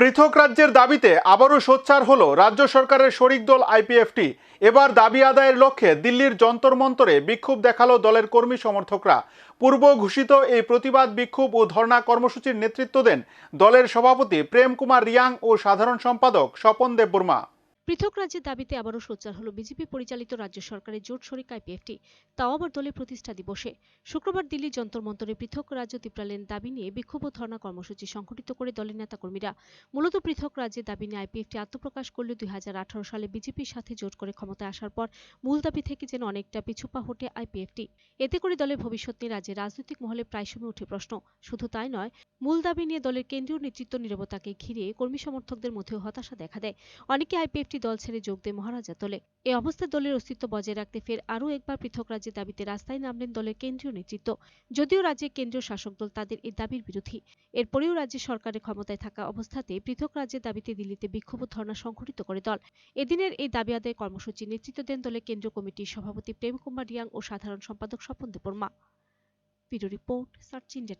পৃথক রাজ্যের দাবিতে আবারও সোচ্চার হলো রাজ্য সরকারের শরিক দল আইপিএফটি। এবার দাবি আদায়ের লক্ষ্যে দিল্লির যন্তর মন্তরে বিক্ষোভ দেখাল দলের কর্মী সমর্থকরা। পূর্ব ঘোষিত এই প্রতিবাদ বিক্ষোভ ও ধর্ণা কর্মসূচির নেতৃত্ব দেন দলের সভাপতি প্রেম কুমার রিয়াং ও সাধারণ সম্পাদক স্বপন দেববর্মা পৃথক রাজ্যের দাবিতে আবারও সোচ্চার হলো বিজেপি পরিচালিত রাজ্য সরকারের জোট শরিক আইপিএফটি তাও আবার দলের প্রতিষ্ঠা দিবসে। শুক্রবার দিল্লির যন্তর মন্তরে পৃথক রাজ্য তিপ্রালেন দাবি নিয়ে বিক্ষোভ ও ধর্ণা কর্মসূচি সংঘটিত করে দলের নেতাকর্মীরা মূলত পৃথক রাজ্যের দাবি নিয়ে আইপিএফটি আত্মপ্রকাশ করলে দুই সালে বিজেপির সাথে জোট করে ক্ষমতায় আসার পর মূল দাবি থেকে যেন অনেকটা পিছুপা হটে আইপিএফটি এতে করে দলের ভবিষ্যৎ নিয়ে রাজ্যের রাজনৈতিক মহলে প্রায় সময় উঠে প্রশ্ন। শুধু তাই নয়, মূল দাবি নিয়ে দলের কেন্দ্রীয় নেতৃত্ব নীরবতাকে ঘিরে কর্মী সমর্থকদের মধ্যেও হতাশা দেখা দেয়। অনেকে আইপিএফটি দল ছেড়ে যোগ দেয় মহারাজা দলে। এ অবস্থায় দলের অস্তিত্ব বজায় রাখতে ফের আরও একবার পৃথক রাজ্যের দাবিতে রাস্তায় নামলেন দলের কেন্দ্রীয় নেতৃত্ব। যদিও রাজ্যের কেন্দ্রীয় শাসক দল তাদের এই দাবির বিরোধী। এরপরেও রাজ্য সরকারের ক্ষমতায় থাকা অবস্থাতে পৃথক রাজ্যের দাবিতে দিল্লিতে বিক্ষোভ ধর্ণা সংঘটিত করে দল। এদিনের এই দাবি আদায় কর্মসূচির নেতৃত্ব দেন দলের কেন্দ্রীয় কমিটির সভাপতি প্রেম কুমার রিয়াং ও সাধারণ সম্পাদক Swapan Debbarma. Bureau report, search India